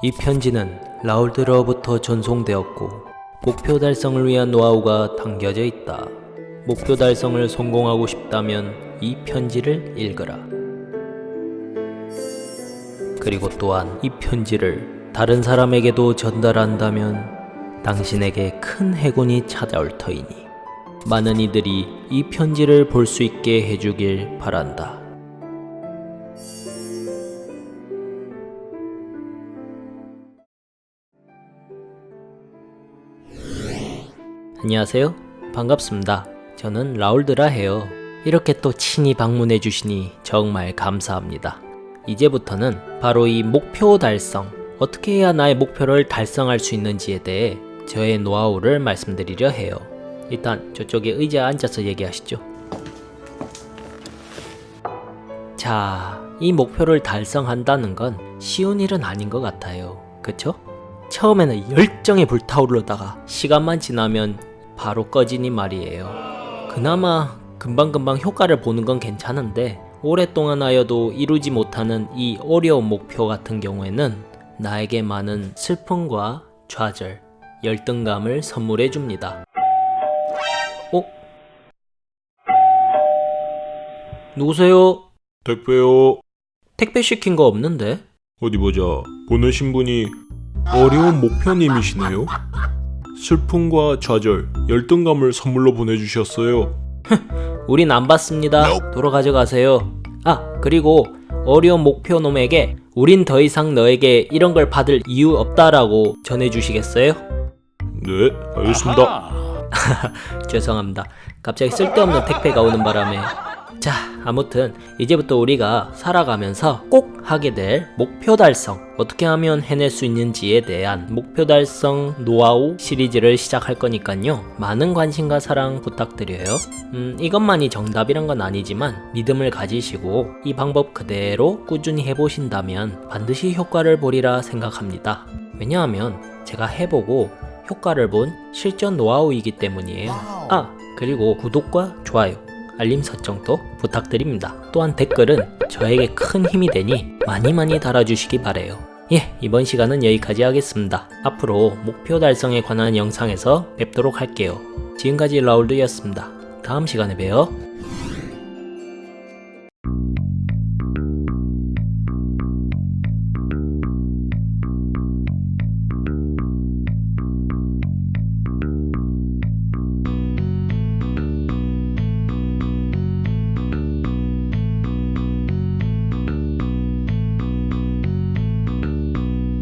이 편지는 라울드로부터 전송되었고 목표 달성을 위한 노하우가 담겨져 있다. 목표 달성을 성공하고 싶다면 이 편지를 읽어라. 그리고 또한 이 편지를 다른 사람에게도 전달한다면 당신에게 큰 해곤이 찾아올 터이니 많은 이들이 이 편지를 볼 수 있게 해주길 바란다. 안녕하세요. 반갑습니다. 저는 라울드라 해요. 이렇게 또 친히 방문해 주시니 정말 감사합니다. 이제부터는 바로 이 목표 달성, 어떻게 해야 나의 목표를 달성할 수 있는지에 대해 저의 노하우를 말씀드리려 해요. 일단 저쪽에 의자에 앉아서 얘기하시죠. 자, 이 목표를 달성한다는 건 쉬운 일은 아닌 것 같아요. 그쵸? 처음에는 열정에 불타오르다가 시간만 지나면 바로 꺼지니 말이에요. 그나마 금방금방 효과를 보는 건 괜찮은데 오랫동안 하여도 이루지 못하는 이 어려운 목표 같은 경우에는 나에게 많은 슬픔과 좌절, 열등감을 선물해 줍니다. 어? 누구세요? 택배요. 택배 시킨 거 없는데? 어디 보자. 보내신 분이 어려운 목표님이시네요. 슬픔과 좌절, 열등감을 선물로 보내주셨어요. 우린 안 받습니다. 도로 가져가세요. 아, 그리고 어려운 목표 놈에게 우린 더 이상 너에게 이런 걸 받을 이유 없다라고 전해주시겠어요? 네, 알겠습니다. 죄송합니다. 갑자기 쓸데없는 택배가 오는 바람에. 자, 아무튼 이제부터 우리가 살아가면서 꼭 하게 될 목표 달성, 어떻게 하면 해낼 수 있는지에 대한 목표 달성 노하우 시리즈를 시작할 거니까요. 많은 관심과 사랑 부탁드려요. 음, 이것만이 정답이란 건 아니지만 믿음을 가지시고 이 방법 그대로 꾸준히 해보신다면 반드시 효과를 보리라 생각합니다. 왜냐하면 제가 해보고 효과를 본 실전 노하우이기 때문이에요. 아, 그리고 구독과 좋아요, 알림 설정도 부탁드립니다. 또한 댓글은 저에게 큰 힘이 되니 많이 많이 달아주시기 바래요. 예, 이번 시간은 여기까지 하겠습니다. 앞으로 목표 달성에 관한 영상에서 뵙도록 할게요. 지금까지 라울드였습니다. 다음 시간에 봬요.